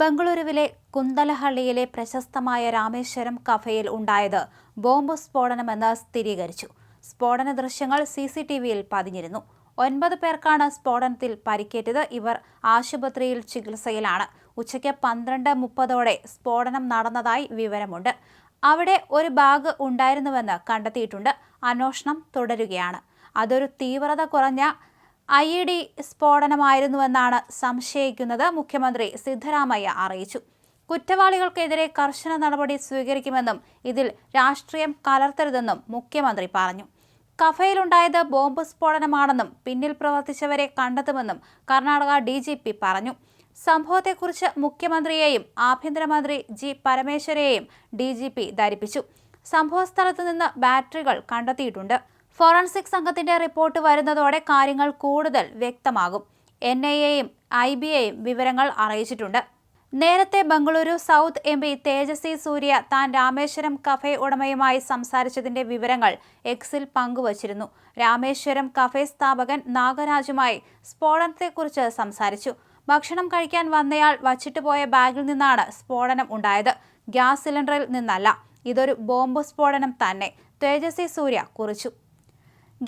ബംഗളൂരുവിലെ കുന്തലഹള്ളിയിലെ പ്രശസ്തമായ രാമേശ്വരം കഫയിൽ ഉണ്ടായത് ബോംബ് സ്ഫോടനമെന്ന് സ്ഥിരീകരിച്ചു. സ്ഫോടന ദൃശ്യങ്ങൾ സി സി ടി വിയിൽ പതിഞ്ഞിരുന്നു. ഒൻപത് പേർക്കാണ് സ്ഫോടനത്തിൽ പരിക്കേറ്റത്. ഇവർ ആശുപത്രിയിൽ ചികിത്സയിലാണ്. ഉച്ചയ്ക്ക് പന്ത്രണ്ട് മുപ്പതോടെ സ്ഫോടനം നടന്നതായി വിവരമുണ്ട്. അവിടെ ഒരു ബാഗ് ഉണ്ടായിരുന്നുവെന്ന് കണ്ടെത്തിയിട്ടുണ്ട്. അന്വേഷണം തുടരുകയാണ്. അതൊരു തീവ്രത കുറഞ്ഞ ഐ ഇ ഡി സ്ഫോടനമായിരുന്നുവെന്നാണ് സംശയിക്കുന്നത്. മുഖ്യമന്ത്രി സിദ്ധരാമയ്യ അറിയിച്ചു. കുറ്റവാളികൾക്കെതിരെ കർശന നടപടി സ്വീകരിക്കുമെന്നും ഇതിൽ രാഷ്ട്രീയം കലർത്തരുതെന്നും മുഖ്യമന്ത്രി പറഞ്ഞു. കഫയിലുണ്ടായത് ബോംബ് സ്ഫോടനമാണെന്നും പിന്നിൽ പ്രവർത്തിച്ചവരെ കണ്ടെത്തുമെന്നും കർണാടക ഡി ജി പി പറഞ്ഞു. സംഭവത്തെക്കുറിച്ച് മുഖ്യമന്ത്രിയെയും ആഭ്യന്തരമന്ത്രി ജി പരമേശ്വരയെയും ഡി ജി പി ധരിപ്പിച്ചു. സംഭവസ്ഥലത്തുനിന്ന് ബാറ്ററികൾ കണ്ടെത്തിയിട്ടുണ്ട്. ഫോറൻസിക് സംഘത്തിന്റെ റിപ്പോർട്ട് വരുന്നതോടെ കാര്യങ്ങൾ കൂടുതൽ വ്യക്തമാകും. എൻ ഐ എയും ഐ ബി എയും വിവരങ്ങൾ അറിയിച്ചിട്ടുണ്ട്. നേരത്തെ Bengaluru south M P Tejasvi Surya താൻ രാമേശ്വരം കഫേ ഉടമയുമായി സംസാരിച്ചതിന്റെ വിവരങ്ങൾ എക്സിൽ പങ്കുവച്ചിരുന്നു. രാമേശ്വരം കഫേ സ്ഥാപകൻ നാഗരാജുമായി സ്ഫോടനത്തെക്കുറിച്ച് സംസാരിച്ചു. ഭക്ഷണം കഴിക്കാൻ വന്നയാൾ വച്ചിട്ട് പോയ ബാഗിൽ നിന്നാണ് സ്ഫോടനം ഉണ്ടായത്. ഗ്യാസ് സിലിണ്ടറിൽ നിന്നല്ല. ഇതൊരു ബോംബ് സ്ഫോടനം തന്നെ തേജസ്വി സൂര്യ കുറിച്ചു.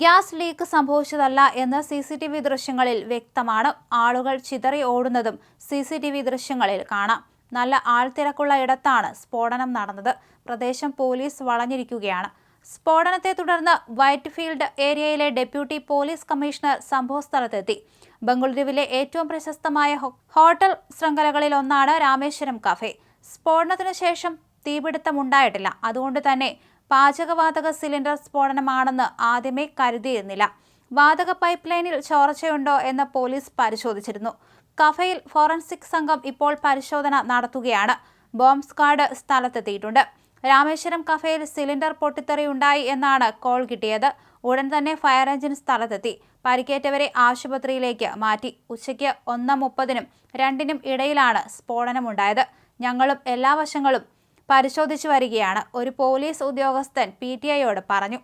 ഗ്യാസ് ലീക്ക് സംഭവിച്ചതല്ല എന്ന് സി സി ടി വി ദൃശ്യങ്ങളിൽ വ്യക്തമാണ്. ആളുകൾ ചിതറി ഓടുന്നതും സി സി ടി വി ദൃശ്യങ്ങളിൽ കാണാം. നല്ല ആൾത്തിരക്കുള്ള ഇടത്താണ് സ്ഫോടനം നടന്നത്. പ്രദേശം പോലീസ് വളഞ്ഞിരിക്കുകയാണ്. സ്ഫോടനത്തെ തുടർന്ന് വൈറ്റ് ഫീൽഡ് ഏരിയയിലെ ഡെപ്യൂട്ടി പോലീസ് കമ്മീഷണർ സംഭവസ്ഥലത്തെത്തി ബംഗളൂരുവിലെ ഏറ്റവും പ്രശസ്തമായ ഹോട്ടൽ ശൃംഖലകളിൽ ഒന്നാണ് രാമേശ്വരം കഫേ. സ്ഫോടനത്തിനു ശേഷം തീപിടുത്തമുണ്ടായിട്ടില്ല. അതുകൊണ്ട് തന്നെ പാചകവാതക സിലിണ്ടർ സ്ഫോടനമാണെന്ന് ആദ്യമേ കരുതിയിരുന്നില്ല. വാതക പൈപ്പ് ലൈനിൽ ചോർച്ചയുണ്ടോ എന്ന് പോലീസ് പരിശോധിച്ചിരുന്നു. കഫയിൽ ഫോറൻസിക് സംഘം ഇപ്പോൾ പരിശോധന നടത്തുകയാണ്. ബോംബ് സ്ക്വാഡ് സ്ഥലത്തെത്തിയിട്ടുണ്ട്. രാമേശ്വരം കഫയിൽ സിലിണ്ടർ പൊട്ടിത്തെറിയുണ്ടായി എന്നാണ് കോൾ കിട്ടിയത്. ഉടൻ തന്നെ ഫയർ എഞ്ചിൻ സ്ഥലത്തെത്തി. പരിക്കേറ്റവരെ ആശുപത്രിയിലേക്ക് മാറ്റി. ഉച്ചയ്ക്ക് ഒന്ന് മുപ്പതിനും രണ്ടിനും ഇടയിലാണ് സ്ഫോടനമുണ്ടായത്. ഞങ്ങളും എല്ലാ വശങ്ങളും പരിശോധിച്ചു വരികയാണ്. ഒരു പോലീസ് ഉദ്യോഗസ്ഥൻ പി ടി ഐയോട് പറഞ്ഞു.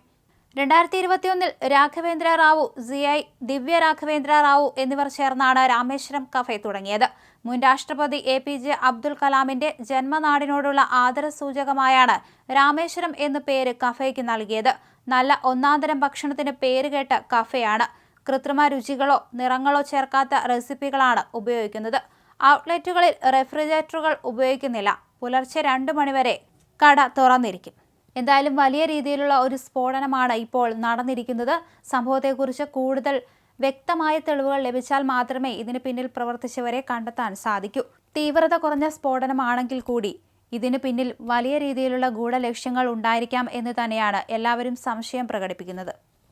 രണ്ടായിരത്തി ഇരുപത്തിയൊന്നിൽ രാഘവേന്ദ്ര റാവു സി ഐ ദിവ്യ രാഘവേന്ദ്ര റാവു എന്നിവർ ചേർന്നാണ് രാമേശ്വരം കഫേ തുടങ്ങിയത്. മുൻ രാഷ്ട്രപതി എ പി ജെ അബ്ദുൽ കലാമിന്റെ ജന്മനാടിനോടുള്ള ആദര സൂചകമായാണ് രാമേശ്വരം എന്നു പേര് കഫേക്ക് നൽകിയത്. നല്ല ഒന്നാന്തരം ഭക്ഷണത്തിന് പേരുകേട്ട കഫേയാണ്. കൃത്രിമ രുചികളോ നിറങ്ങളോ ചേർക്കാത്ത റെസിപ്പികളാണ് ഉപയോഗിക്കുന്നത്. ഔട്ട്ലെറ്റുകളിൽ റെഫ്രിജറേറ്ററുകൾ ഉപയോഗിക്കുന്നില്ല. പുലർച്ചെ രണ്ട് മണിവരെ കട തുറന്നിരിക്കും. എന്തായാലും വലിയ രീതിയിലുള്ള ഒരു സ്ഫോടനമാണ് ഇപ്പോൾ നടന്നിരിക്കുന്നത്. സംഭവത്തെക്കുറിച്ച് കൂടുതൽ വ്യക്തമായ തെളിവുകൾ ലഭിച്ചാൽ മാത്രമേ ഇതിന് പിന്നിൽ പ്രവർത്തിച്ചവരെ കണ്ടെത്താൻ സാധിക്കൂ. തീവ്രത കുറഞ്ഞ സ്ഫോടനമാണെങ്കിൽ കൂടി ഇതിന് പിന്നിൽ വലിയ രീതിയിലുള്ള ഗൂഢലക്ഷ്യങ്ങൾ ഉണ്ടായിരിക്കാം എന്ന് തന്നെയാണ് എല്ലാവരും സംശയം പ്രകടിപ്പിക്കുന്നത്.